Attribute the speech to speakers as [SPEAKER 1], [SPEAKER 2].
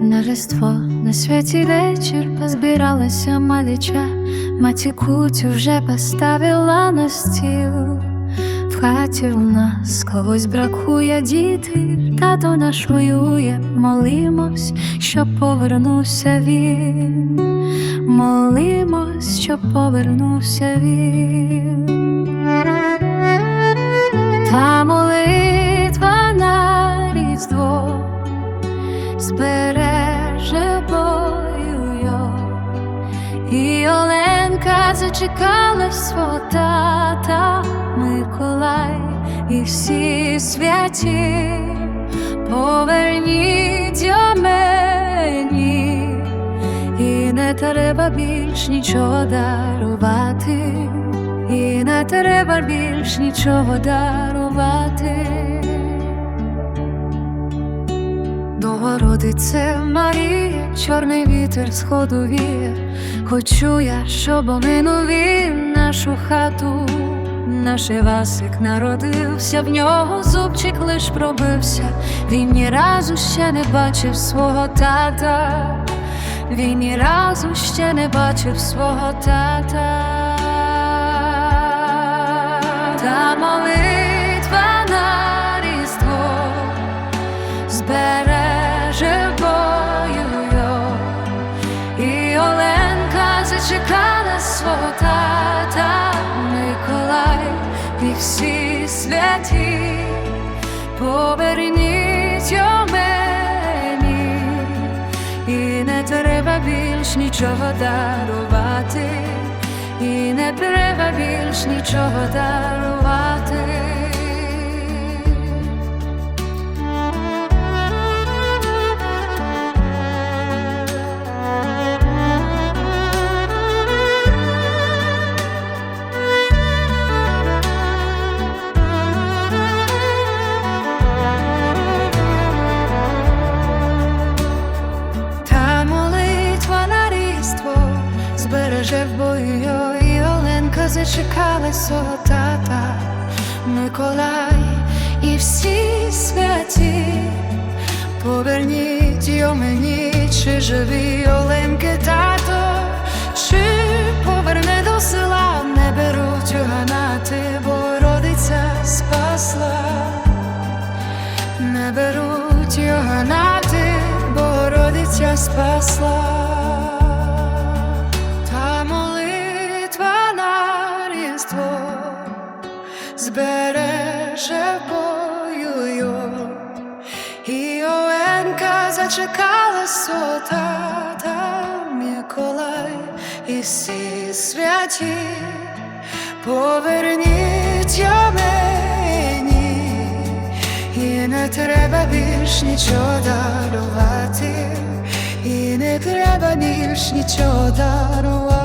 [SPEAKER 1] На на святі вечір позбиралася маліча, маті кутю вже поставила на стіл. Хаті у нас когось бракує діти, тато наш воює, молимось, щоб повернувся він, молимось, щоб повернувся він. Та молитва на різдво збереже бою. І Оленка зачекала свого і всі святі поверніть мені, і не треба більш нічого дарувати, і не треба більш нічого дарувати. Богородице Марія, чорний вітер сходу віє, хочу я, щоб оминув він нашу хату. Наш Івасик народився, в нього зубчик лиш пробився, він ні разу ще не бачив свого тата, він ні разу ще не бачив свого тата. Та молитва поверніть мені, і не треба більш нічого дарувати, і не треба більш нічого дарувати. Збереже в бою його, і Оленка зачекала свого тата Миколай і всі святі. Поверніть його мені, чи живі Оленки тато, чи поверне до села, не беруть його нати, бо родиця спасла не беруть його нати, бо родиця спасла. Збереже бою. І Оленка зачекала свого тата Миколай і всі святі поверніть його мені, і не треба більш нічого дарувати, і не треба більш нічого дарувати.